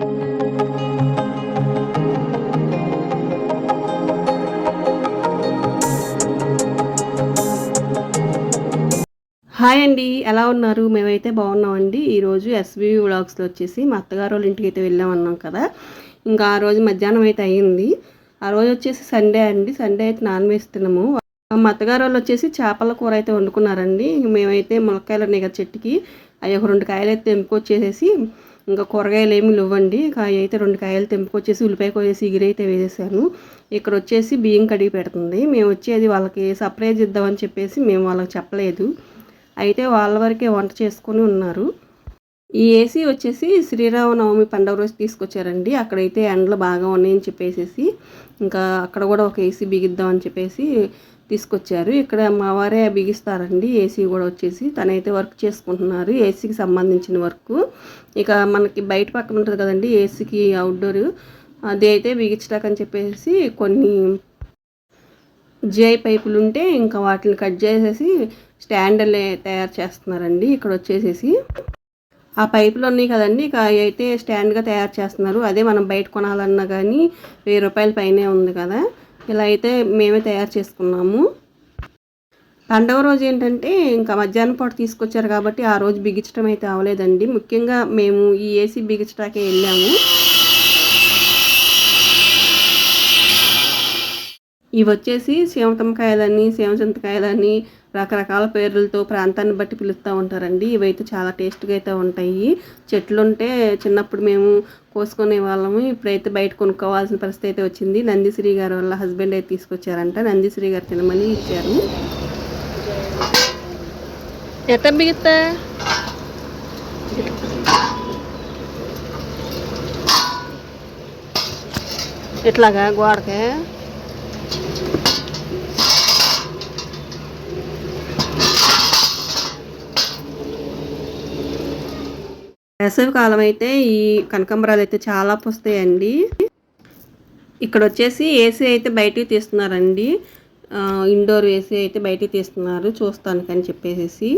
Hi అండి ఎలా ఉన్నారు? మేమైతే బాగున్నామండి. ఈరోజు ఎస్బీ వ్లాగ్స్లో వచ్చేసి మా అత్తగారు వాళ్ళ ఇంటికి అయితే వెళ్ళామన్నాం కదా. ఇంకా ఆ రోజు మధ్యాహ్నం అయితే అయ్యింది ఆ రోజు వచ్చేసి సండే అండి. సండే అయితే నాన్ వెజ్ తినము. మా అత్తగారు వాళ్ళు వచ్చేసి చేపల కూర అయితే వండుకున్నారండి. మేమైతే మునక్కాయలు ఉన్నాయి కదా చెట్టుకి అవి ఒక రెండు కాయలు అయితే తెంపుకొచ్చేసేసి ఇంకా కూరగాయలు ఏమి లేవండి. కాయ అయితే రెండు కాయలు తెంపుకొచ్చేసి ఉల్లిపాయ కోసేసి ఎగిరైతే వేసేసాను. ఇక్కడ వచ్చేసి బియ్యం కడిగి పెడుతుంది. మేము వచ్చేది వాళ్ళకి సర్ప్రైజ్ ఇద్దామని చెప్పేసి మేము వాళ్ళకి చెప్పలేదు. అయితే వాళ్ళ వరకే వంట చేసుకొని ఉన్నారు. ఈ ఏసీ వచ్చేసి శ్రీరామనవమి పండుగ రోజు తీసుకొచ్చారండి. అక్కడైతే ఎండలు బాగా ఉన్నాయని చెప్పేసి ఇంకా అక్కడ కూడా ఒక ఏసీ బిగిద్దామని చెప్పేసి తీసుకొచ్చారు. ఇక్కడ మా వారే బిగిస్తారండి. ఏసీ కూడా వచ్చేసి తనైతే వర్క్ చేసుకుంటున్నారు. ఏసీకి సంబంధించిన వర్క్. ఇక మనకి బయట పక్కన ఉంటుంది కదండి ఏసీకి అవుట్డోర్ అది అయితే బిగించటాకని చెప్పేసి కొన్ని జిఐ పైపులు ఉంటే ఇంకా వాటిని కట్ చేసేసి స్టాండర్లే తయారు చేస్తున్నారండి. ఇక్కడ వచ్చేసేసి ఆ పైపులు ఉన్నాయి కదండి. ఇక అయితే స్టాండ్గా తయారు చేస్తున్నారు. అదే మనం బయట కొనాలన్నా కానీ వెయ్యి రూపాయల పైనే ఉంది కదా. ఇలా అయితే మేమే తయారు చేసుకున్నాము. పండగ రోజు ఏంటంటే ఇంకా మధ్యాహ్నం పాటు తీసుకొచ్చారు కాబట్టి ఆ రోజు బిగించడం అయితే అవ్వలేదండి ముఖ్యంగా మేము ఈ ఏసీ బిగించడాకే వెళ్ళాము. ఇవి వచ్చేసి సీమతమ్మకాయలని సీమచింతకాయలని రకరకాల పేర్లతో ప్రాంతాన్ని బట్టి పిలుస్తూ ఉంటారండి. ఇవైతే చాలా టేస్ట్గా అయితే ఉంటాయి. చెట్లు ఉంటే చిన్నప్పుడు మేము కోసుకునే వాళ్ళము. ఇప్పుడైతే బయట కొనుక్కోవాల్సిన పరిస్థితి అయితే వచ్చింది. నందిశ్రీ గారు వాళ్ళ హస్బెండ్ అయితే తీసుకొచ్చారంట. నందిశ్రీ గారు తినమని ఇచ్చారు. ఎట్ట మిగతా ఇట్లాగా గోడకే? వేసవి కాలం అయితే ఈ కనకంబరాలు అయితే చాలా పుస్తాయండి. ఇక్కడ వచ్చేసి ఏసీ అయితే బయటికి తీస్తున్నారండి. ఇండోర్ ఏసీ అయితే బయటికి తీస్తున్నారు చూస్తానికని చెప్పేసి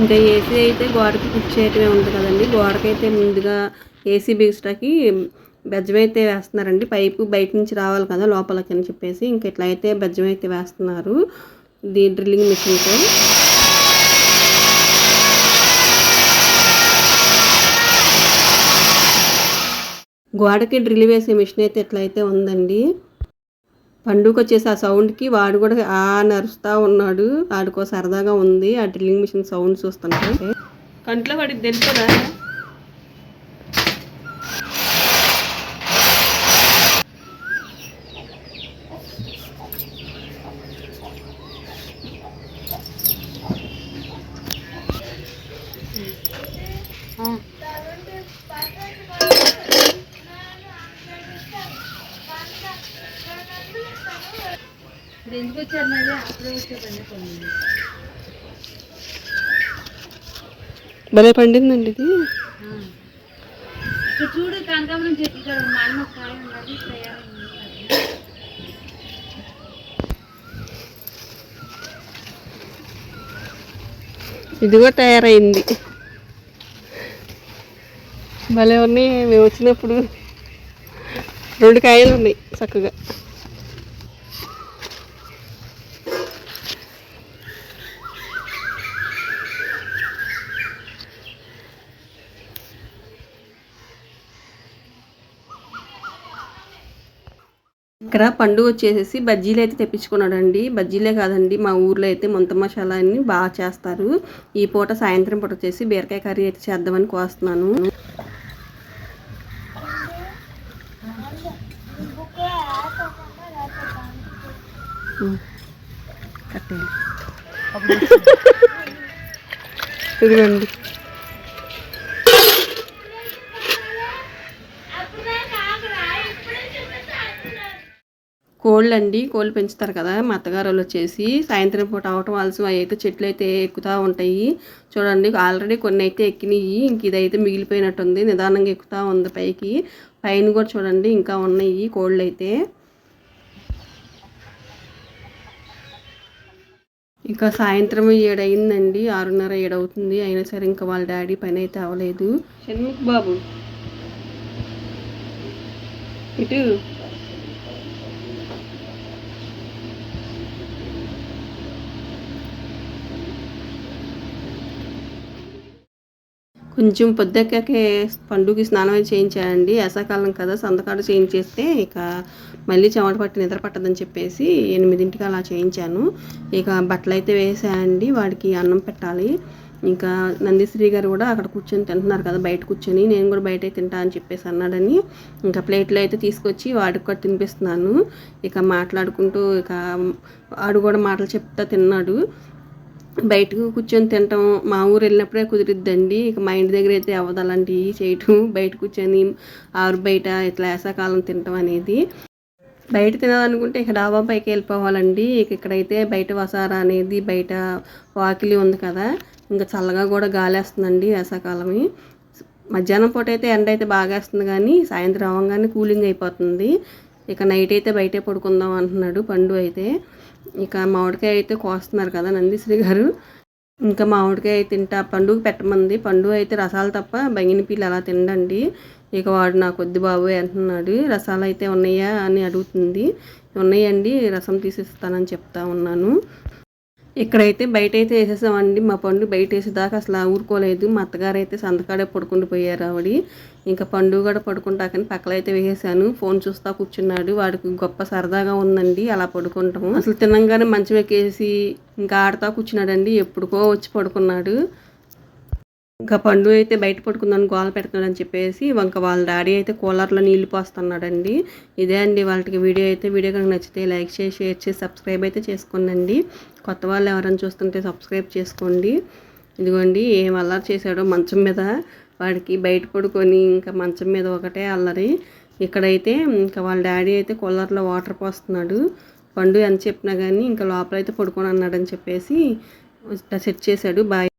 ఇంకా ఏసీ అయితే గోడకి ఫిక్స్ చేయటమే ఉంది కదండి. గోడకైతే ముందుగా ఏసీ బిగిస్టాకి బెజ్జం అయితే వేస్తున్నారండి. పైపు బయట నుంచి రావాలి కదా లోపలికి అని చెప్పేసి ఇంక ఇట్లా అయితే బెజ్జం అయితే వేస్తున్నారు. ది డ్రిల్లింగ్ మిషన్తో. గోడకి డ్రిల్ వేసే మిషన్ అయితే ఎట్లయితే ఉందండి. పండుగ వచ్చేసి ఆ సౌండ్కి వాడు కూడా ఆ నరుస్తూ ఉన్నాడు. వాడికో సరదాగా ఉంది. ఆ డ్రిల్లింగ్ మిషన్ సౌండ్ చూస్తుంటే. కంట్లో వాడికి తెలుస్తుందా భలే పండిందండి ఇది. చూడు కనకాంబరం చెట్టు ఇక్కడ కాయ ఉన్నది తయారైంది ఇది కూడా తయారైంది. భలే ఉన్నాయి. మేము వచ్చినప్పుడు రెండు కాయలు ఉన్నాయి చక్కగా. ఇక్కడ పండుగ వచ్చేసేసి బజ్జీలు అయితే తెప్పించుకున్నాడండి. బజ్జీలే కాదండి మా ఊర్లో అయితే మొంత మసాలా అని బాగా చేస్తారు. ఈ పూట సాయంత్రం పూట వచ్చేసి బీరకాయ కర్రీ అయితే చేద్దామని కోస్తున్నాను. కట్టేయండి ఇదిగోండి. కోళ్ళు అండి కోళ్ళు పెంచుతారు కదా మా అత్తగారు వాళ్ళు వచ్చేసి సాయంత్రం పూట అవటం వాల్సి అవి అయితే చెట్లు అయితే ఎక్కుతూ ఉంటాయి. చూడండి ఆల్రెడీ కొన్ని అయితే ఎక్కినాయి ఇంక ఇదైతే మిగిలిపోయినట్టుంది నిదానంగా ఎక్కుతూ ఉంది పైకి. పైన కూడా చూడండి ఇంకా ఉన్నాయి కోళ్ళు అయితే ఇంకా సాయంత్రం ఏడు అయిందండి ఆరున్నర ఏడు అవుతుంది అయినా సరే ఇంకా వాళ్ళ డాడీ పని అయితే అవ్వలేదు. షణ్ముఖ్ బాబు. ఇటు. కొంచెం పొద్దుకే పండుగకి స్నానం అయితే చేయించానండి. వేసాకాలం కదా సంతకాడు చేయించేస్తే ఇక మళ్ళీ చెమట పట్టి నిద్ర పట్టదని చెప్పేసి ఎనిమిదింటికి అలా చేయించాను. ఇక బట్టలు అయితే వేసాయండి వాడికి అన్నం పెట్టాలి. ఇంకా నందిశ్రీ గారు కూడా అక్కడ కూర్చొని తింటున్నారు కదా బయట కూర్చొని నేను కూడా బయట తింటా అని చెప్పేసి అన్నాడని. ఇంకా ప్లేట్లు అయితే తీసుకొచ్చి వాడికి కూడా తినిపిస్తున్నాను. ఇక మాట్లాడుకుంటూ ఇక వాడు కూడా మాటలు చెప్తా తిన్నాడు. బయటకు కూర్చొని తినటం మా ఊరు వెళ్ళినప్పుడే కుదిరిద్దండి. ఇక మా ఇంటి దగ్గర అయితే అవ్వదు అలాంటివి చేయటం. బయట కూర్చొని ఆరు బయట ఇట్లా వేసాకాలం తినటం అనేది. బయట తినాలనుకుంటే ఇక డాబా పైకి వెళ్ళిపోవాలండి. ఇక ఇక్కడైతే బయట వసారా అనేది బయట వాకిలి ఉంది కదా. ఇంకా చల్లగా కూడా గాలి వేస్తుందండి వేసాకాలమే మధ్యాహ్నం పూట అయితే ఎండ అయితే బాగా వేస్తుంది కానీ సాయంత్రం అవ్వగానే కూలింగ్ అయిపోతుంది. ఇక నైట్ అయితే బయటే పడుకుందాం అంటున్నాడు పండు అయితే. ఇక మామిడికాయ అయితే కోస్తున్నారు కదా నందీశ్రీ గారు. ఇంకా మామిడికాయ తింటా పండుగ పెట్టమంది. పండుగ అయితే రసాలు తప్ప బంగినపీలు అలా తిండండి ఇక వాడు నా కొద్ది బాబు అంటున్నాడు. రసాలు అయితే ఉన్నాయా అని అడుగుతుంది. ఉన్నాయండి రసం తీసిస్తానని చెప్తా ఉన్నాను. ఇక్కడైతే బయట అయితే వేసేసామండి. మా పండు బయట వేసేదాకా అసలు ఊరుకోలేదు. మా అత్తగారు అయితే సంతకాడే పడుకుంటూ పోయారు ఆవిడ. ఇంకా పండు కూడా పడుకుంటాకని కానీ పక్కలైతే వేసేసాను. ఫోన్ చూస్తా కూర్చున్నాడు. వాడికి గొప్ప సరదాగా ఉందండి. అలా పడుకుంటాము. అసలు తినంగానే మంచం ఎక్కేసి ఇంకా ఆడుతా కూర్చున్నాడండి. ఎప్పుడుకో వచ్చి పడుకున్నాడు. ఇంకా పండు అయితే బయట పడుకుందని గోల పెడుతున్నాడని చెప్పేసి ఇంకా వాళ్ళ డాడీ అయితే కూలర్లో నీళ్ళు పోస్తున్నాడండి. ఇదే అండి వాళ్ళకి వీడియో అయితే. వీడియో కనుక నచ్చితే లైక్ చేసి షేర్ చేసి సబ్స్క్రైబ్ అయితే చేసుకోండి కొత్త వాళ్ళు ఎవరైనా చూస్తుంటే సబ్స్క్రైబ్ చేసుకోండి. ఇదిగోండి ఏం అల్లరి చేశాడో మంచం మీద. వాడికి బయట పడుకొని ఇంకా మంచం మీద ఒకటే అల్లరి. ఇక్కడైతే ఇంకా వాళ్ళ డాడీ అయితే కూలర్లో వాటర్ పోస్తున్నాడు. పండు ఎంత చెప్పినా కానీ ఇంకా లోపల అయితే పడుకొని అన్నాడని చెప్పేసి సెట్ చేశాడు. బాయ్.